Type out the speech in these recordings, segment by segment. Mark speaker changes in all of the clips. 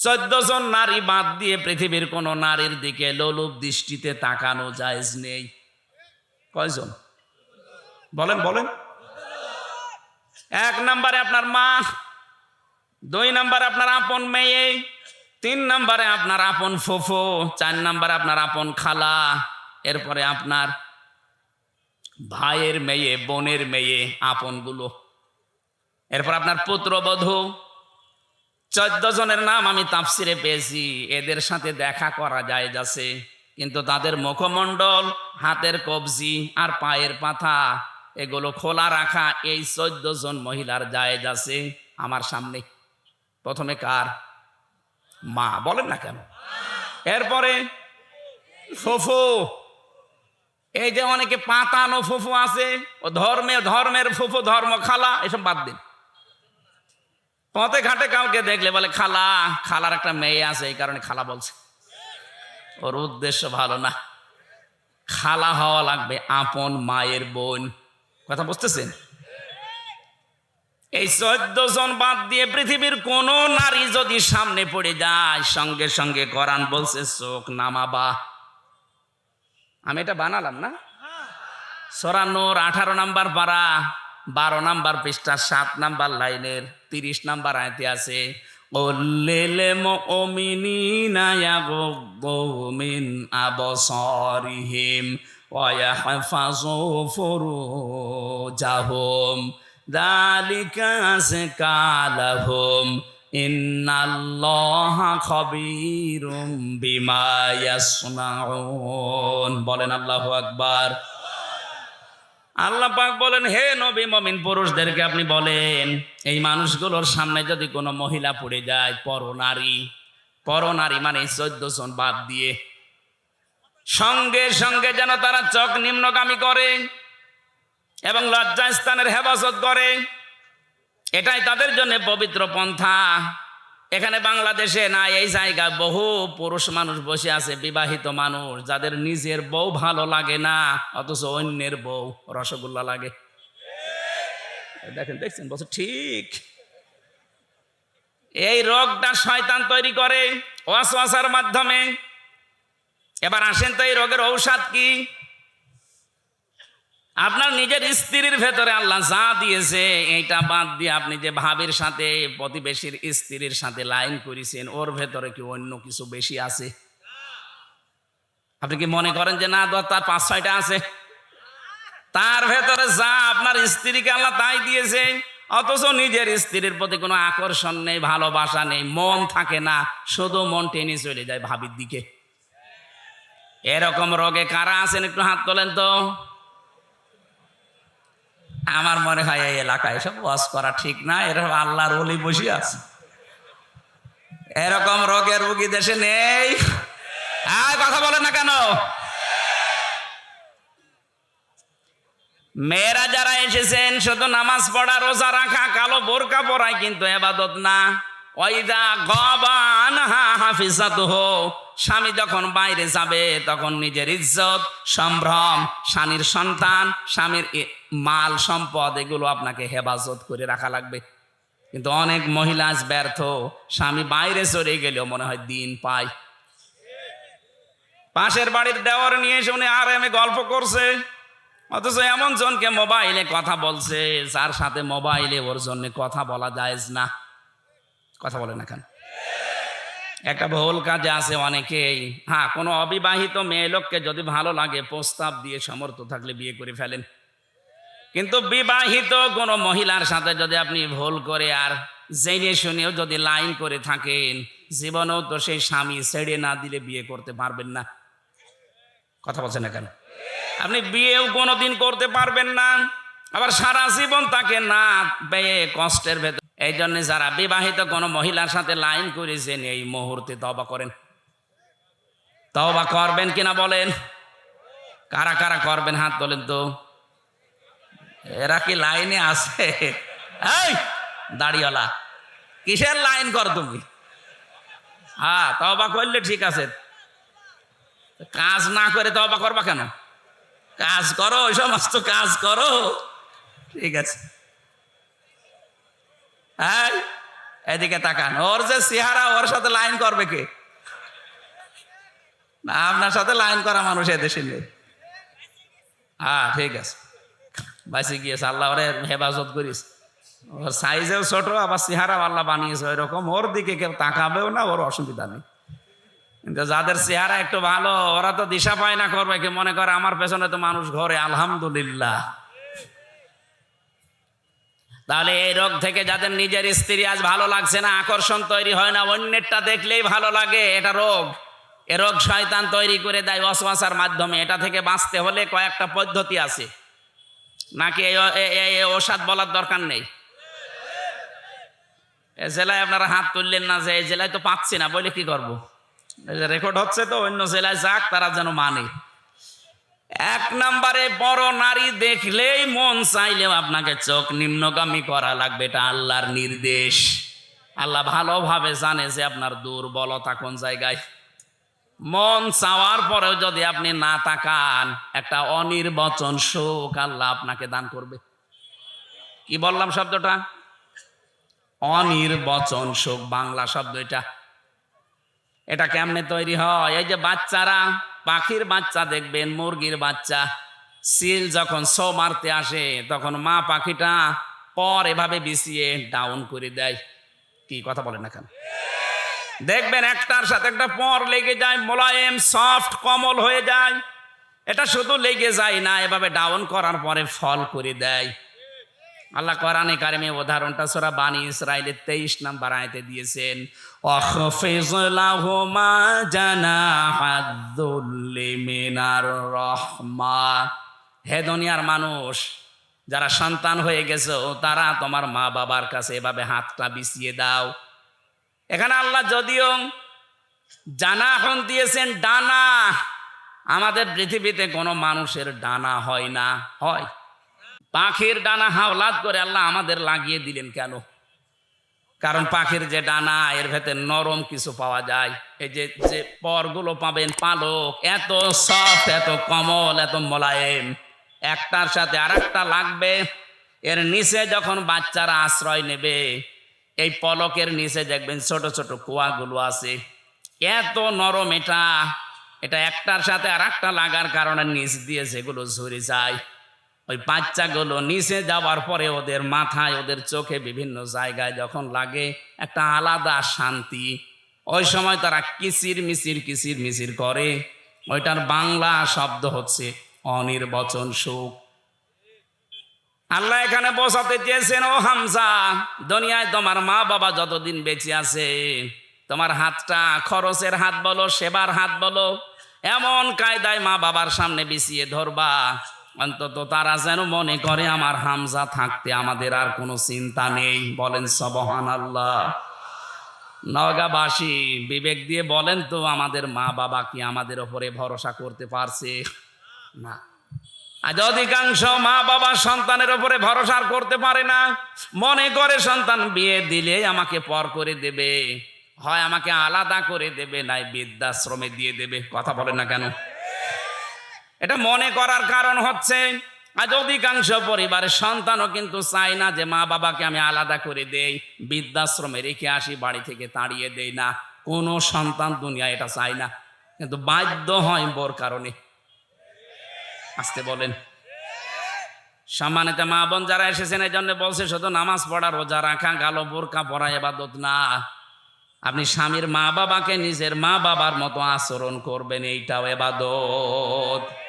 Speaker 1: চোদ্দ জন নারী বাদ দিয়ে পৃথিবীর কোন নারীর দিকে লোলুপ দৃষ্টিতে তাকানো জায়েজ নেই। কয়জন? বলেন বলেন। এক নম্বরে আপনার মা, দুই নম্বরে আপনার আপন মেয়ে, তিন নম্বরে আপনার আপন ফুফু, চার নম্বরে আপনার আপন খালা, এরপরে আপনার ভাইয়ের মেয়ে, বোনের মেয়ে, আপনগুলো। এরপর আপনার পুত্রবধূ চোদ্দ জনের নাম আমি তাফসিরে পেয়েছি। এদের সাথে দেখা করা যায় যাচ্ছে। কিন্তু তাদের মুখমণ্ডল, হাতের কবজি আর পায়ের পাথা, এগুলো খোলা রাখা এই চোদ্দ জন মহিলার জায়েজ আছে আমার সামনে প্রথমে কার? মা, বলেন না কেন? এরপরে ফুফু। এই যে অনেকে পাতানো ফুফু আছে, ও ধর্মে, ধর্মের ফুফু ধর্ম খালা এসব বাদ দিন। পথে ঘাটে কাউকে দেখলে বলে, খালা, খালার একটা মেয়ে আছে, এই কারণে খালা বলছে। ওর উদ্দেশ্য ভালো না। খালা হওয়া লাগবে আপন মায়ের বোন। কথা বুঝতেছেন? এই চোদ্দ জন বাদ দিয়ে পৃথিবীর কোন নারী যদি সামনে পড়ে যায়, সঙ্গে সঙ্গে কোরআন বলছে, চোখ নামাবা। আমি এটা বানালাম না? সরানোর আঠারো নাম্বার পারা। বারো নাম্বার পৃষ্ঠা, সাত নাম্বার লাইনের তিরিশ নাম্বার আয়তে আছে ওল্লেলে মুমিনিনা ইয়াগুদ্দু মিন আবসারিহিম ওয়া ইয়াহফাযু ফুরুজাহুম। যালিকা আসকালাহুম ইন্নাল্লাহা খাবীরুম বিমা ইয়াসনাউন। বলেন আল্লাহু আকবার আল্লাহ পাক বলেন, হে নবী, মমিন পুরুষদেরকে আপনি বলেন, এই মানুষগুলোর সামনে যদি কোনো মহিলা পড়ে যায় পরনারী পরনারী মানে চোদ্দ জন বাদ দিয়ে। সঙ্গে সঙ্গে যেন তারা চোখ নিম্নগামী করে এবং লজ্জা স্থানের হেফাজত করে। এটাই তাদের জন্য পবিত্র পন্থা। এখানে বাংলাদেশে না এই জায়গায় বহু পুরুষ মানুষ বসে আছে, বিবাহিত মানুষ, যাদের নিজের বউ ভালো লাগে না, অথচ অন্যের বউ রসগোল্লা লাগে। দেখেন, দেখছেন? বলছে, ঠিক। এই রোগটা শয়তান তৈরি করে ওয়াসওয়াসার মাধ্যমে। এবার আসেন তো এই রোগের ঔষধ কি? আপনার নিজের স্ত্রীর ভেতরে আল্লাহ যা দিয়েছে, এইটা বাদ দিয়ে আপনি যে ভাবির সাথে, প্রতিবেশীর স্ত্রীর সাথে লাইন করেছেন, ওর ভেতরে কি অন্য কিছু বেশি আছে? আপনি কি মনে করেন যে না তার পাঁচ ছয়টা আছে? তার ভেতরে যা আপনার স্ত্রীকে আল্লাহ তাই দিয়েছে, অথচ নিজের স্ত্রীর প্রতি কোনো আকর্ষণ নেই, ভালোবাসা নেই, মন থাকে না, শুধু মন টেনে চলে যায় ভাবির দিকে। এরকম রোগে কারা আছেন একটু হাত তোলেন তো? আমার মনে হয় এই এলাকায় এসব ওয়াজ করা ঠিক না, এরকম আল্লাহর অলি বসে আছে। এরকম রোগের রুগী দেশে নেই। আর কথা বলে না কেন? মেয়েরা যারা এসেছেন, শুধু নামাজ পড়া, রোজা রাখা, কালো বোরকা পড়ায় কিন্তু এবাদত না। স্বামী যখন বাইরে যাবে, তখন নিজের ইজ্জত, সম্ভ্রম, স্বামীর সন্তান, স্বামীর মাল, সম্পদ, এগুলো আপনাকে হেফাজত করে রাখা লাগবে। কিন্তু অনেক মহিলা ব্যর্থ। স্বামী বাইরে চলে গেলেও মনে হয় দিন পায়। পাশের বাড়ির দেওয়ার নিয়ে উনি আর এমে গল্প করছে। অথচ এমন জনকে মোবাইলে কথা বলছে, যার সাথে মোবাইলে ওর জন্য কথা বলা যায় না। কথা বলেন না কেন? একটা ভুল কাজে আছে অনেকেই। হ্যাঁ কোনো অবিবাহিত মেয়ে লোককে যদি ভালো লাগে, প্রস্তাব দিয়ে সমর্থ থাকলে বিয়ে করে ফেলেন। কিন্তু বিবাহিত কোনো মহিলার সাথে যদি আপনি ভুল করে আর জেনে শুনেও যদি লাইন করে থাকেন, জীবনেও তো সেই স্বামী ছেড়ে না দিলে বিয়ে করতে পারবেন না। কথা বলছেন না কেন? আপনি বিয়েও কোনোদিন করতে পারবেন না। আবার সারা জীবন তাকে না পেয়ে কষ্টের ভেতর এই জন্য যারা বিবাহিত, কোনো মহিলার সাথে লাইন করেছেন এই মুহূর্তে তবা করেন। তবা করবেন কিনা বলেন? কারা কারা করবেন? হাত তোলেন তো। এরা কি লাইনে আছে? এই, দাড়িওয়ালা, কিসের লাইন কর তুমি? হ্যাঁ তবা করলে ঠিক আছে। কাজ না করে তবা করবা কেন? কাজ করো, ওই সমস্ত কাজ করো। ঠিক আছে। হ্যাঁ? এদিকে তাকান। ওর যে চেহারা, ওর সাথে লাইন করবে কে? না, আপনার সাথে লাইন করা মানুষ এদেশে নেই। হ্যাঁ ঠিক আছে। বাসি গিয়েছে, আল্লাহ ওরে হেফাজত করিস। ওর সাইজেও ছোট, আবার চেহারা আল্লাহ বানিয়েছে ওই রকম ওর দিকে কেউ তাকাবেও না, ওর অসুবিধা নেই। কিন্তু যাদের চেহারা একটু ভালো, ওরা তো দিশা পায় না করবে, কি মনে করে আমার পেছনে তো মানুষ ঘরে, আলহামদুলিল্লাহ। তাহলে এই রোগ থেকে যাদের নিজের স্ত্রী আজ ভালো লাগছে না, আকর্ষণ তৈরি হয় না, অন্যেরটা দেখলেই ভালো লাগে, এটা রোগ। এ রোগ শয়তান তৈরি করে দেয় অশ্বাসার মাধ্যমে, এটা থেকে বাঁচতে হলে কয়েকটা পদ্ধতি আছে। নাকি এই ওষাদ বলার দরকার নেই? এ জেলায় আপনারা হাত তুললেন না যে, এই জেলায় তো পাচ্ছি না, বলে কি করব? রেকর্ড হচ্ছে তো, অন্য জেলায় যাক, তারা যেন মানে। এক নম্বরে বড় নারী দেখলেই মন চাইলেও আপনাকে চোখ নিম্নগামী করা লাগবে, এটা আল্লাহর নির্দেশ। আল্লাহ ভালোভাবে জানে যে আপনার দুর্বলতা কোন জায়গায়। মন চাওয়ার পরেও যদি আপনি না তাকান, একটা অনির্বচন শোক আল্লাহ আপনাকে দান করবে। কি বললাম শব্দটা? অনির্বচন শোক, বাংলা শব্দ এটা। এটা কেমনে তৈরি হয়? এই যে বাচ্চারা পাখির বাচ্চা দেখবেন, মুরগির বাচ্চা। সিল যখন সো মারতে আসে, তখন মা পাখিটা পর এভাবে বিছিয়ে ডাউন করে দেয়। কি কথা বলেন না কেন? দেখবেন একটার সাথে একটা পর লেগে যায়, মোলায়েম সফট কমল হয়ে যায়। এটা শুধু লেগে যায় না, এভাবে ডাউন করার পরে ফল করে দেয়। আল্লাহ কোরআনে কারিমে উদাহরণটা সোরা বানি ইসরায়েলের তেইশ নাম্বার আয়তে দিয়েছেন, অখফিজ লাহুমা জানাহাদ্দুল্লি মিনার রহমা। হে দুনিয়ার মানুষ, যারা সন্তান হয়ে গেছো, তারা তোমার মা বাবার কাছে এভাবে হাতটা বিছিয়ে দাও। এখানে আল্লাহ যদিও জানাহন দিয়েছেন, ডানা। আমাদের পৃথিবীতে কোনো মানুষের ডানা হয় না, হয়। পাখির ডানা হাওলাত করে আল্লাহ আমাদের লাগিয়ে দিলেন কেন? কারণ পাখির যে ডানা, এর ভেতরে নরম কিছু পাওয়া যায়। এই যে যে পরগুলো পাবেন পালক, এত সফট এত কমল, এত মোলায়েম। একটার সাথে আরেকটা লাগবে। এর নিচে যখন বাচ্চারা আশ্রয় নেবে, এই পলকের নিচে দেখবেন ছোট ছোট কুয়াগুলো আছে। এত নরম এটা। এটা একটার সাথে আর একটা লাগার কারণে নিচ দিয়ে সেগুলো ঝরে যায়। ওই বাচ্চাগুলো নিচে যাওয়ার পরে ওদের মাথায়, ওদের চোখে বিভিন্ন জায়গায় যখন লাগে একটা আলাদা শান্তি। ওই সময় তারা কিচির মিচির কিচির মিচির করে। ওইটার বাংলা শব্দ হচ্ছে অনির্বচন সুখ। আল্লাহ এখানে বসাতে চেয়েছেন, ও হামজা, দুনিয়ায় তোমার মা বাবা যতদিন বেঁচে আছে, তোমার হাতটা খরচের হাত বলো, সেবার হাত বলো, এমন কায়দায় মা বাবার সামনে বিছিয়ে ধরবা। অন্তত তারা যেন মনে করে আমার হামজা থাকতে আমাদের আর কোনো চিন্তা নেই। বলেন সবহান আল্লাহ নগাবাসী বিবেক দিয়ে বলেন তো, আমাদের মা বাবা কি আমাদের ওপরে ভরসা করতে পারছে? না। আজ অধিকাংশ মা বাবা সন্তানের ওপরে ভরসা করতে পারে না। মনে করে সন্তান বিয়ে দিলে আমাকে পর করে দেবে, হয় আমাকে আলাদা করে দেবে, নাই বৃদ্ধাশ্রমে দিয়ে দেবে। কথা বলে না কেন? এটা মনে করার কারণ হচ্ছে, আজ অধিকাংশ পরিবারের সন্তানও কিন্তু চায় না যে মা বাবাকে আমি আলাদা করে দেই, বৃদ্ধাশ্রমে রেখে আসি, বাড়ি থেকে তাড়িয়ে দেই না। কোনো সন্তান দুনিয়া এটা চায় না। কিন্তু বাধ্য হয় বোর কারণে। আসতে বলেন। সম্মানিত মা বোন যারা এসেছেন, এই জন্য বলছে, শুধু নামাজ পড়া, রোজা রাখা, গাল বোরকা পড়া এবাদত না। আপনি স্বামীর মা বাবাকে নিজের মা বাবার মতো আচরণ করবেন, এইটাও এবাদত।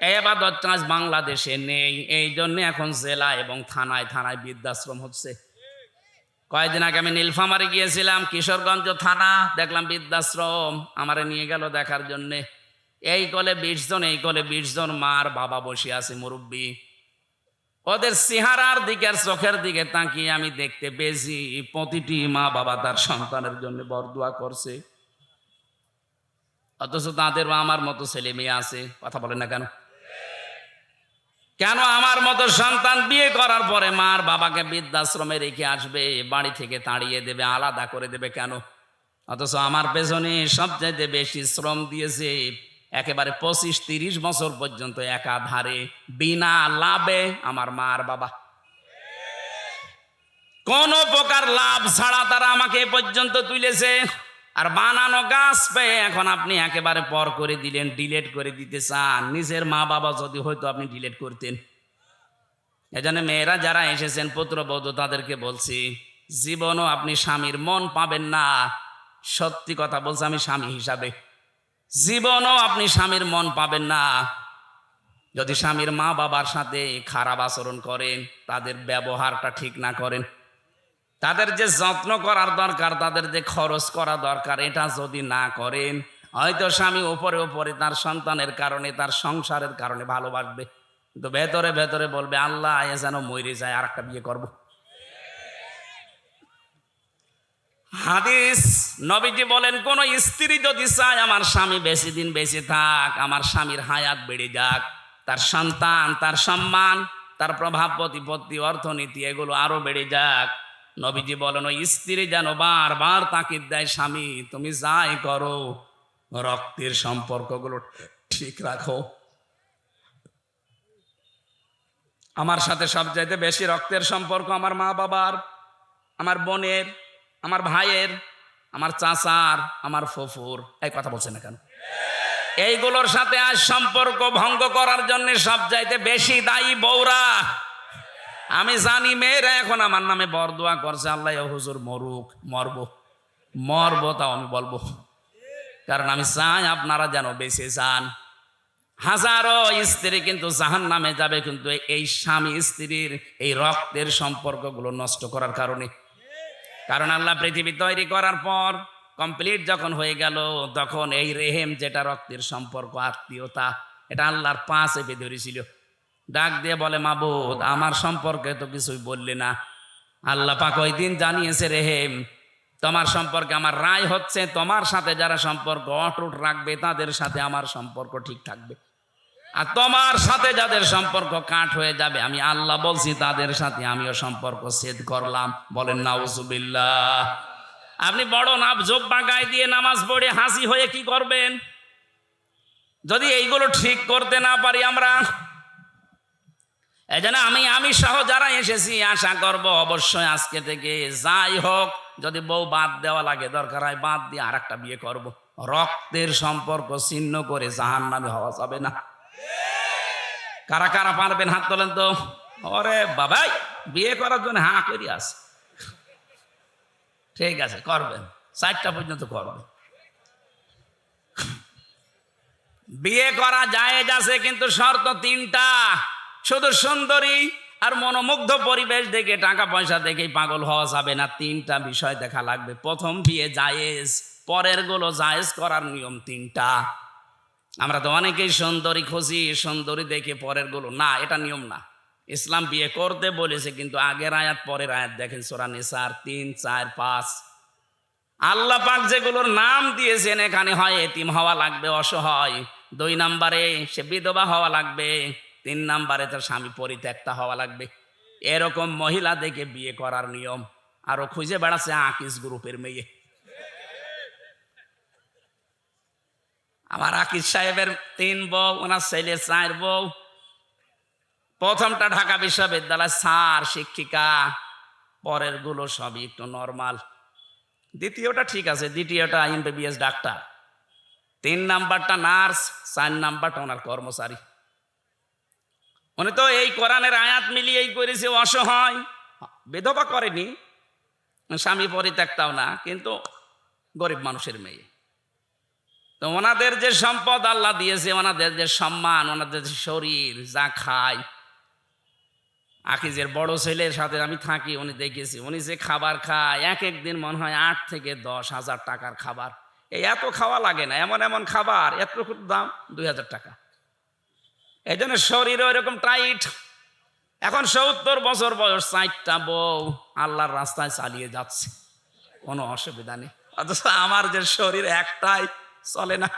Speaker 1: এবাদত আজ বাংলাদেশে নেই। এই জন্য এখন জেলা এবং থানায় থানায় বৃদ্ধাশ্রম হচ্ছে। কয়েকদিন আগে আমি নীলফামারি গিয়েছিলাম, কিশোরগঞ্জ থানা, দেখলাম বৃদ্ধাশ্রম। আমারে নিয়ে গেল দেখার জন্যে। এই কলে বিশ জন, এই কলে বিশ জন মার বাবা বসে আছে, মুরব্বী। ওদের চেহারার দিকে চোখের দিকে তাকিয়ে আমি দেখতে পেয়েছি, প্রতিটি মা বাবা তার সন্তানের জন্য বরদুয়া করছে। অথচ তাদেরও আমার মতো ছেলে মেয়ে আছে, কথা বলে না কেন? কেন আমার মতো সন্তান বিয়ে করার পরে মার বাবাকে বৃদ্ধাশ্রমে রেখে আসবে, বাড়ি থেকে তাড়িয়ে দেবে, আলাদা করে দেবে কেন? অথচ আমার পেছনে সবচেয়ে বেশি শ্রম দিয়েছে একেবারে পঁচিশ তিরিশ বছর পর্যন্ত একাধারে, বিনা লাভে আমার মার বাবা। কোন প্রকার লাভ ছাড়া তারা আমাকে পর্যন্ত তুলেছে। আর বানানো গাছ পেয়ে এখন আপনি একেবারে পর করে দিলেন ডিলেট করে দিতে চান। নিজের মা বাবা যদি হয়তো আপনি ডিলেট করতেন। এজন্য মেয়েরা যারা এসেছেন, পুত্রবধূ, তাদেরকে বলছি, জীবনও আপনি স্বামীর মন পাবেন না। সত্যি কথা বলছি আমি স্বামী হিসাবে। জীবনও আপনি স্বামীর মন পাবেন না। যদি স্বামীর মা বাবার সাথে খারাপ আচরণ করেন, তাদের ব্যবহারটা ঠিক না করেন তাদের যে যত্ন করার দরকার, তাদের যে খরচ করা দরকার, এটা যদি না করেন, হয়তো স্বামী উপরে উপরে তার সন্তানের কারণে, তার সংসারের কারণে ভালোবাসবে। কিন্তু ভেতরে ভেতরে বলবে, আল্লাহ, এ যেন মরে যায় আর একটা বিয়ে করব। হাদিস, নবীজি বলেন, কোন স্ত্রী যদি চায়, আমার স্বামী বেশি দিন বেঁচে থাক, আমার স্বামীর হায়াত বেড়ে যাক, তার সন্তান, তার সম্মান, তার প্রভাব, প্রতিপত্তি, অর্থনীতি, এগুলো আরও বেড়ে যাক। নবীজি বলেন, ওই স্ত্রী যেন বারবার তাকিদ দেয়, স্বামী, তুমি যাই করো, রক্তের সম্পর্কগুলো ঠিক রাখো। আমার সাথে সবচাইতে বেশি রক্তের সম্পর্ক আমার মা বাবার, আমার বোনের, আমার ভাইয়ের, আমার চাচার, আমার ফুফুর, এই কথা বলছে না কেন? এইগুলোর সাথে আজ সম্পর্ক ভঙ্গ করার জন্য সবচাইতে বেশি দায়ী বৌরা আমি জানি মেয়েরা এখন আমার নামে বরদোয়া করছে, আল্লাহ হুজুর মরুক, মরব। মরব তাও আমি বলব। কারণ আমি চাই আপনারা যেন বেঁচে যান। হাজারো স্ত্রী কিন্তু জাহান নামে যাবে, কিন্তু এই স্বামী স্ত্রীর এই রক্তের সম্পর্কগুলো নষ্ট করার কারণে। কারণ আল্লাহ পৃথিবী তৈরি করার পর কমপ্লিট যখন হয়ে গেল, তখন এই রেহেম যেটা রক্তের সম্পর্ক, আত্মীয়তা, এটা আল্লাহর পা চেপে ধরেছিল। ডাক দিয়ে বলে, মাবুদ, আমার সম্পর্কে তো কিছুই বললে না। আল্লাহ পাক ওই দিন জানিয়েছে, রেহেম, তোমার সম্পর্কে আমার রায় হচ্ছে, তোমার সাথে যারা সম্পর্ক অটুট রাখবে, তাদের সাথে আমার সম্পর্ক ঠিক থাকবে। আর তোমার সাথে যাদের সম্পর্ক কাট হয়ে যাবে, আমি আল্লাহ বলছি, তাদের সাথে আমিও সম্পর্ক ছেদ করলাম। বলেন, নাউজুবিল্লাহ। আপনি বড় নাপ জোব্বা গায়ে দিয়ে নামাজ পড়ে হাসি হয়ে কি করবেন? যদি এইগুলো ঠিক করতে না পারি আমরা এই জন্য আমি আমি সহ যারা এসেছি, আশা করব অবশ্যই আজকে থেকে যাই হোক, যদি বউ বাদ দেওয়া লাগে, দরকার হয় বাদ দিয়ে আর একটা বিয়ে করব। রক্তের সম্পর্ক ছিন্ন করে জাহান নামে হওয়া যাবে না। কারা কারা পারবেন হাত তোলেন তো? ওরে বাবাই, বিয়ে করার জন্য হাঁ করি আস ঠিক আছে, করবেন। চারটা পর্যন্ত করবেন। বিয়ে করা যায় আছে, কিন্তু শর্ত তিনটা। শুধু সুন্দরী আর মনোমুগ্ধ পরিবেশ দেখে টাকা পয়সা দেখেই পাগল হওয়া যাবে না। তিনটা বিষয় দেখা লাগবে। প্রথম বিয়ে জায়েজ, পরেরগুলো জায়েজ করার নিয়ম তিনটা। আমরা তো অনেকেই সুন্দরী খুঁজি, সুন্দরী দেখে পরেরগুলো। না, এটা নিয়ম না। ইসলাম বিয়ে করতে বলেছে, কিন্তু আগের আয়াত, পরের আয়াত দেখেন সোরা নিসার তিন, চার, পাঁচ। আল্লাহ পাক যেগুলোর নাম দিয়েছেন, এখানে হয় এতিম হওয়া লাগবে, অসহায়। দুই নাম্বারে সে বিধবা হওয়া লাগবে। তিন নাম্বারে তার স্বামী পরিত্যক্তা হওয়া লাগবে। এরকম মহিলা দেখে বিয়ে করার নিয়ম। আরও খুঁজে বেড়াচ্ছে আকিস গ্রুপের মেয়ে। আমার আকিস সাহেবের তিন বউ, ওনার ছেলে চার বউ। প্রথমটা ঢাকা বিশ্ববিদ্যালয় স্যার, শিক্ষিকা। পরেরগুলো সবই একটু নর্মাল দ্বিতীয়টা ঠিক আছে, দ্বিতীয়টা এমবিবিএস ডাক্তার। তিন নাম্বারটা নার্স, চার নাম্বারটা ওনার কর্মচারী। উনি তো এই কোরআনের আয়াত মিলিয়েই করেছে, অসহায়। বেধবা করেনি। স্বামী পরিত্যক্তাও না, কিন্তু গরিব মানুষের মেয়ে। তো ওনাদের যে সম্পদ আল্লাহ দিয়েছে, ওনাদের যে সম্মান, ওনাদের যে শরীর, যা খায়। আকিজের বড় ছেলের সাথে আমি থাকি, উনি দেখেছি, উনি যে খাবার খায়, এক একদিন মনে হয় আট থেকে দশ হাজার টাকার খাবার। এই এত খাওয়া লাগে না, এমন এমন খাবার এত দাম দুই হাজার টাকা। এই জন্য শরীরও এরকম টাইট। এখন সত্তর বছর বয়স চারটা বউ আল্লাহর রাস্তায় চালিয়ে যাচ্ছে। কোনো অসুবিধা নেই। অথচ আমার যে শরীর একটাই চলে না।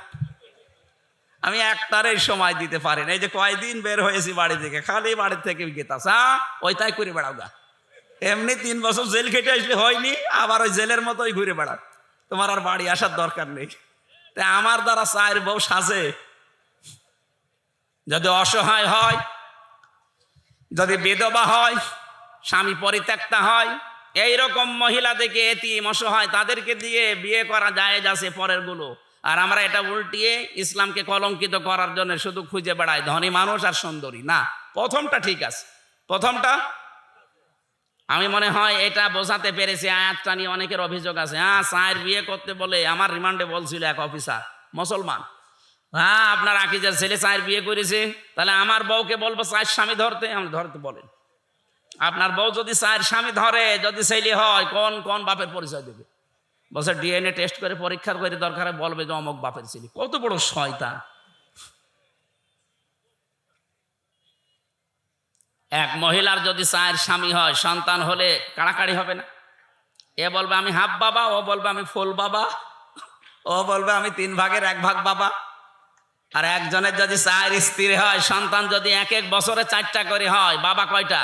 Speaker 1: আমি একটারই সময় দিতে পারি না। এই যে কয়দিন বের হয়েছি বাড়ি থেকে, খালি বাড়ি থেকে গেতাস হ্যাঁ ওই তাই করে বেড়াও গা। এমনি তিন বছর জেল খেটে আসলে হয়নি, আবার ওই জেলের মতোই ঘুরে বেড়াও। তোমার আর বাড়ি আসার দরকার নেই। তাই আমার দ্বারা চায়ের বউ সাজে। যদি অসহায় হয়, যদি বিধবা হয়, স্বামী পরিত্যক্তা হয় এই রকম মহিলা দেখে এতি হয় তাদেরকে দিয়ে বিয়ে করা যায় আছে পরেরগুলো আর আমরা এটা উল্টিয়ে ইসলামকে কলঙ্কিত করার জন্য শুধু খুঁজে বেড়াই, ধনী মানুষ আর সুন্দরী। না, প্রথমটা ঠিক আছে। প্রথমটা, আমি মনে হয় এটা বোঝাতে পেরেছি, আয়াতটা নিয়ে অনেকের অভিযোগ আছে। হ্যাঁ সায়ের বিয়ে করতে বলে আমার রিমান্ডে বলছিল এক অফিসার, মুসলমান। হ্যাঁ আপনার আকিজের ছেলে চায়ের বিয়ে করেছে, তাহলে আমার বউকে বলব চায়ের স্বামী ধরতে, আমি ধরতে বলেন। আপনার বউ যদি চায়ের স্বামী ধরে, যদি ছেলে হয়, কোন কোন বাপের পরিচয় দেবে? বলছে, ডিএনএ টেস্ট করে পরীক্ষা করে দরকারে বলবে যে অমুক বাপের ছেলে, কত বড় শয়তান। এক মহিলার যদি চায়ের স্বামী হয়, সন্তান হলে কাড়াকাড়ি হবে না? এ বলবে, আমি হাফ বাবা, ও বলবে, আমি ফুল বাবা, ও বলবে, আমি তিন ভাগের এক ভাগ বাবা। আর একজনের যদি চায়ের স্ত্রী হয়, সন্তান যদি এক এক বছরে চারটা করে হয়, বাবা কয়টা?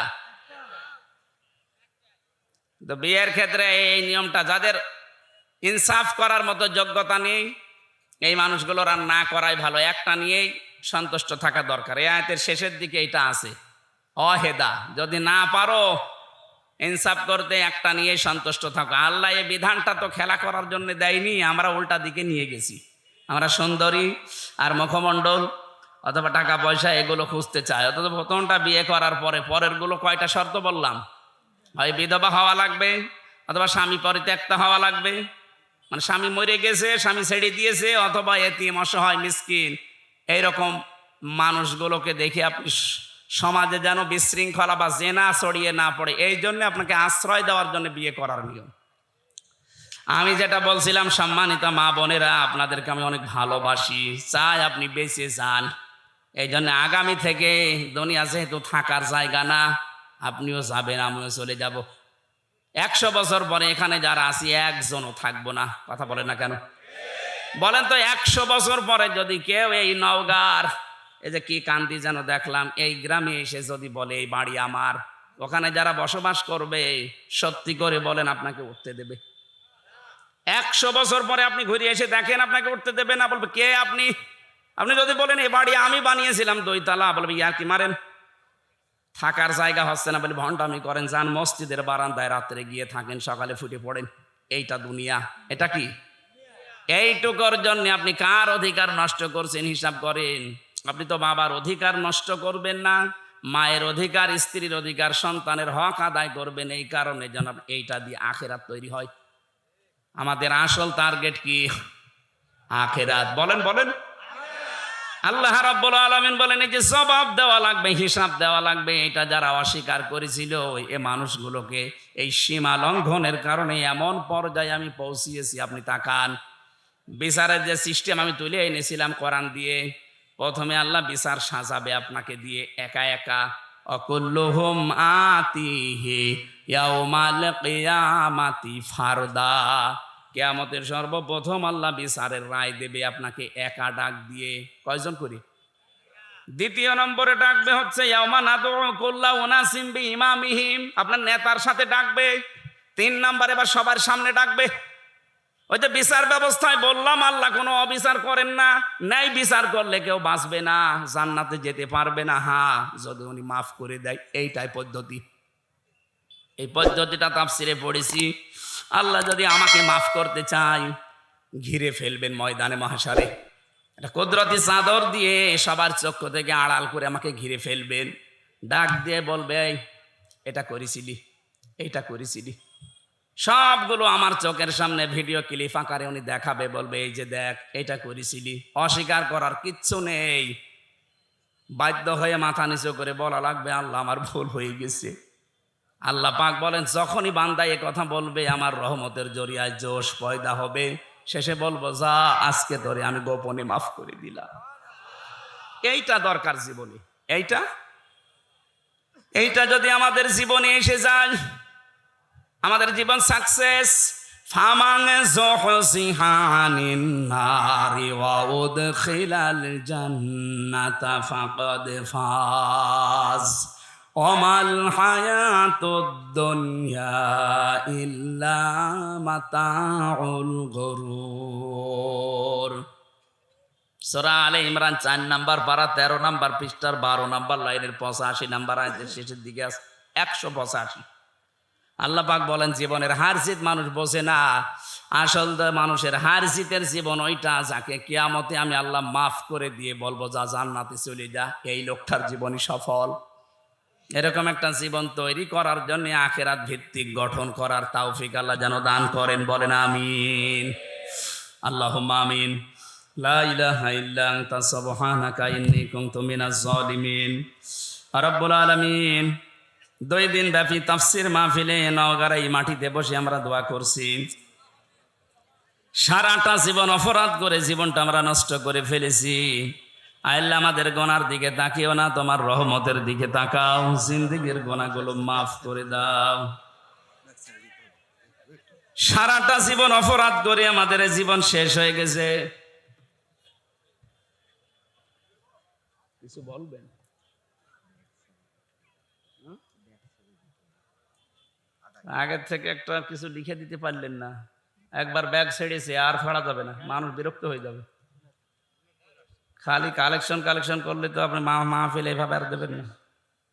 Speaker 1: তো বিয়ের ক্ষেত্রে এই নিয়মটা, যাদের ইনসাফ করার মতো যোগ্যতা নেই, এই মানুষগুলোর আর না করাই ভালো। একটা নিয়েই সন্তুষ্ট থাকা দরকার। এই আয়তের শেষের দিকে এটা আছে। অহেদা, যদি না পারো ইনসাফ করতে, একটা নিয়ে সন্তুষ্ট থাকো। আল্লাহ এই বিধানটা তো খেলা করার জন্য দেয়নি, আমরা উল্টা দিকে নিয়ে গেছি। আমরা সুন্দরী আর মুখমণ্ডল অথবা টাকা পয়সা এগুলো খুঁজতে চাই। অথবা প্রথমটা বিয়ে করার পরে পরেরগুলো কয়টা শর্ত বললাম? হয় বিধবা হওয়া লাগবে অথবা স্বামী পরিত্যক্তা হওয়া লাগবে। মানে স্বামী মরে গেছে, স্বামী ছেড়ে দিয়েছে অথবা এতিম, অসহায়, মিসকিন। এইরকম মানুষগুলোকে দেখে আপনি সমাজে যেন বিশৃঙ্খলা বা জেনা ছড়িয়ে না পড়ে। এই জন্য আপনাকে আশ্রয় দেওয়ার জন্য বিয়ে করার নিয়ম। আমি যেটা বলছিলাম, সম্মানিত মা বোনেরা, আপনাদেরকে আমি অনেক ভালোবাসি। চাই আপনি বেঁচে যান। এই জন্য আগামী থেকে দুনিয়া যেহেতু থাকার জায়গা না, আপনিও যাবেন, আমিও চলে যাব। একশো বছর পরে এখানে যারা আছি, একজনও থাকব না। কথা বলে না কেন? বলেন তো, একশো বছর পরে যদি কেউ এই নওগার, এই যে কি কান্তি যেন দেখলাম, এই গ্রামে এসে যদি বলে, এই বাড়ি আমার। ওখানে যারা বসবাস করবে, সত্যি করে বলেন, আপনাকে উঠতে দেবে। একশো বছর পরে আপনি ঘুরে এসে দেখেন আপনাকে উঠতে দেবে না, বলবে, কে আপনি? আপনি যদি বলেন এই বাড়ি আমি বানিয়েছিলাম দইতলা, বলবে, ইয়ার কি মারেন? থাকার জায়গা হচ্ছে না বলে ভণ্ডামি করেন, যান মসজিদের বারান্দায় রাত্রে গিয়ে থাকেন, সকালে ফুটে পড়েন। এইটা দুনিয়া, এটা কি? এইটুকুর জন্য আপনি কার অধিকার নষ্ট করছেন, হিসাব করেন। আপনি তো বাবার অধিকার নষ্ট করবেন না, মায়ের অধিকার, স্ত্রীর অধিকার, সন্তানের হক আদায় করবেন, এই কারণে যেন এইটা দিয়ে আখেরাত তৈরি হয়। আমাদের আসল টার্গেট কি? আখেরাত। বলেন বলেন। আল্লাহ রাব্বুল আলামিন বলেন, এই যে জবাব দেওয়া লাগবে, হিসাব দেওয়া লাগবে, এটা যারা অস্বীকার করেছিল, এ মানুষগুলোকে এই সীমা লঙ্ঘনের কারণে এমন পর্যায়ে আমি পৌঁছিয়েছি, আপনি তাকান। বিচারের যে সিস্টেম আমি তুলে এনেছিলাম কোরআন দিয়ে, প্রথমে আল্লাহ বিচার সাজাবে আপনাকে দিয়ে একা একা। অকুল্লুহুম আতিহি ইয়াউমাল কিয়ামাতি ফারদা। কেয়ামতের সর্বপ্রথম আল্লাহ বিচারের রায় দেবে আপনাকে একা ডাক দিয়ে। কয়জন করি? দ্বিতীয় নম্বরে ডাকবে হচ্ছে ইমামিহিম আপনার নেতার সাথে ডাকবে। তিন নম্বর এবার সবার সামনে ডাকবে যে বিচার ব্যবস্থায় বললাম, আল্লাহ কোনো অবিচার করেন না। ন্যায় বিচার করলে কেউ বাঁচবে না, জান্নাতে যেতে পারবে না। হ্যাঁ যদি উনি মাফ করে দেয়, এইটাই পদ্ধতি। এই পদ্ধতিটা তাফসিরে পড়েছি। আল্লাহ যদি আমাকে মাফ করতে চাই ঘিরে ফেলবেন ময়দানে মহাসারে। একটা কুদরতি চাদর দিয়ে সবার চক্ষ থেকে আড়াল করে আমাকে ঘিরে ফেলবেন। ডাক দিয়ে বলবে এটা করেছিলি, এইটা করেছিলি। সবগুলো আমার চোখের সামনে ভিডিও ক্লিপ আকারে উনি দেখাবে, বলবে, এই যে দেখ, এটা করেছিলি। অস্বীকার করার কিচ্ছু নেই। বাধ্য হয়ে মাথা নিচু করে বলা লাগবে, আল্লাহ আমার ভুল হয়ে গেছে। আল্লাহ পাক বলেন, যখনই বান্দা এ কথা বলবে, আমার রহমতের জরিয়ায় জোশ পয়দা হবে। শেষে বলব, যা, আজকে ধরে আমি গোপনে মাফ করে দিলাম। এইটা দরকার জীবনে। এইটা? এইটা যদি আমাদের জীবনে এসে যায় আমাদের জীবন সাকসেস ফামাং জহসিহানিন ফাজ। ইল্লা ইমরান চার নাম্বার পারা, তেরো নাম্বার পৃষ্ঠার বারো নাম্বার লাইনের পঁচাশি নাম্বার আয়াতের শেষের দিকে আছে একশো পঁচাশি। আল্লাহ পাক বলেন, জীবনের হার জিত মানুষ বোঝে না। আসল মানুষের হার জিতের জীবন ওইটা যাকে কিয়ামতে আমি আল্লাহ মাফ করে দিয়ে বলব, যা জান্নাতে চলে যা, এই লোকটার জীবনই সফল। এরকম একটা জীবন তৈরি করার জন্য আখেরাত ভিত্তিক গঠন করার তাওফিক আল্লাহ যেন দান করেন, বলেন আমিন। আল্লাহ আমিন। লা ইলাহা ইল্লা রব্বুল আলামিন। দুই দিন ব্যাপী তাফসির মাহফিলে নওগাঁর এই মাটিতে বসে আমরা দোয়া করছি। সারাটা জীবন অপরাধ করে জীবনটা আমরা নষ্ট করে ফেলেছি। আল্লাহ আমাদের গোনার দিকে তাকিও না, তোমার রহমতের দিকে তাকাও। জিন্দিগির গোনাগুলো মাফ করে দাও। সারাটা জীবন অপরাধ করে আমাদের জীবন শেষ হয়ে গেছে। কিছু বলবেন? আগের থেকে একটা কিছু লিখে দিতে পারলেন না। একবার ব্যাগ ছেড়েছে আর ফাড়া যাবে না, মানুষ বিরক্ত হয়ে যাবে। খালি কালেকশন কালেকশন করলে তো আপনি মা মাহফিল এভাবে আর দেবেন না।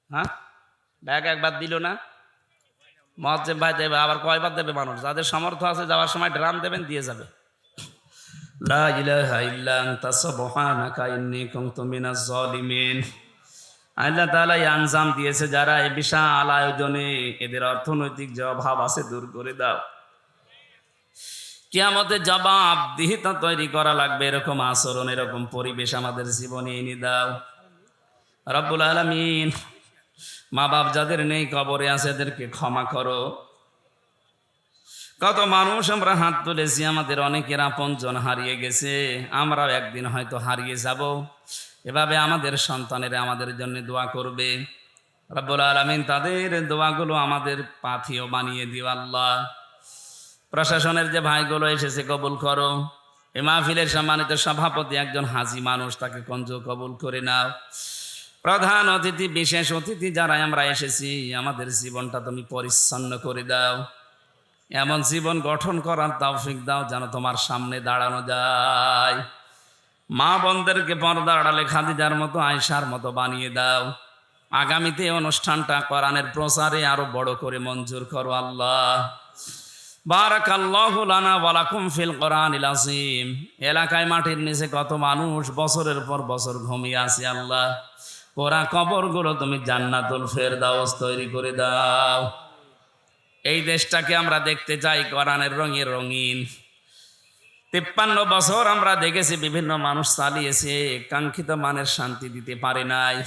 Speaker 1: হ্যাঁ? ব্যাগ একবার দিল না মজ্জেম ভাই দেবে, আবার কয়বার দেবে মানুষ? যাদের সামর্থ্য আছে যাওয়ার সময় ড্রাম দেবেন, দিয়ে যাবে। লা ইলাহা ইল্লা আনতা, সুবহানাকা ইন্নী কুনতু মিনাজ জালিমিন আল্লাহ এই আঞ্জাম দিয়েছে, যারা এই বিশাল আয়োজনে এদের অর্থনৈতিক যে অভাব আছে দূর করে দাও। কিয়ামতে জবাব দিহিতা তৈরি করা লাগবে, এরকম আচরণ, এরকম পরিবেশ আমাদের জীবনে এনে দাও। রব্বুল আলমিন মা বাপ যাদের নেই কবরে আছে, এদেরকে ক্ষমা করো। কত মানুষ আমরা হাত তুলেছি, আমাদের অনেকের আপনজন হারিয়ে গেছে, আমরাও একদিন হয়তো হারিয়ে যাব। এভাবে আমাদের সন্তানেরা আমাদের জন্য দোয়া করবে। রব্বুল আলমিন তাদের দোয়াগুলো আমাদের পাথিও বানিয়ে দিও আল্লাহ। প্রশাসনের যে ভাইগুলো এসেছে, কবুল করো। এ মাহফিলের সম্মানিত সভাপতি একজন হাজি মানুষ, তাকে কঞ্জ কবুল করে নাও। প্রধান অতিথি, বিশেষ অতিথি যারা আমরা এসেছি, আমাদের জীবনটা তুমি পরিচ্ছন্ন করে দাও। এমন জীবন গঠন করার তাও তৌফিক দাও যেন তোমার সামনে দাঁড়ানো যায়। মা বোনদেরকে পর্দা আড়ালে খাদিজার মতো আয়সার মতো বানিয়ে দাও। আগামীতে অনুষ্ঠানটা কোরআনের প্রচারে আরও বড় করে মঞ্জুর করো আল্লাহ। বারাকাল্লাহু লানা ওয়া লাকুম ফিল কোরআনিল আযীম। এলাকায় মাটির নিচে কত মানুষ বছরের পর বছর ঘুমিয়ে আছে আল্লাহ। পোড়া কবরগুলো তুমি জান্নাতুল ফেরদাউস তৈরি করে দাও। এই দেশটাকে আমরা দেখতে চাই কোরআনের রঙের রঙিন। তিপ্পান্ন বছর আমরা দেখেছি বিভিন্ন মানুষ চালিয়েছে, কাঙ্ক্ষিত মানের শান্তি দিতে পারে নাই।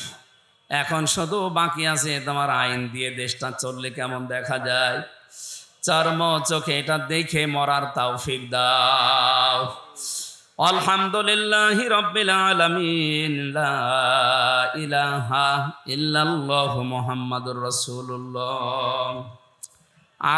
Speaker 1: এখন শুধু বাকি আছে তোমার আইন দিয়ে দেশটা চললে কেমন দেখা যায়? চর্ম চোখে এটা দেখে মরার তৌফিক দাও। আলহামদুলিল্লাহ রব্বিল আলামিন, লা ইলাহা ইল্লাল্লাহু মুহাম্মাদুর রাসূলুল্লাহ।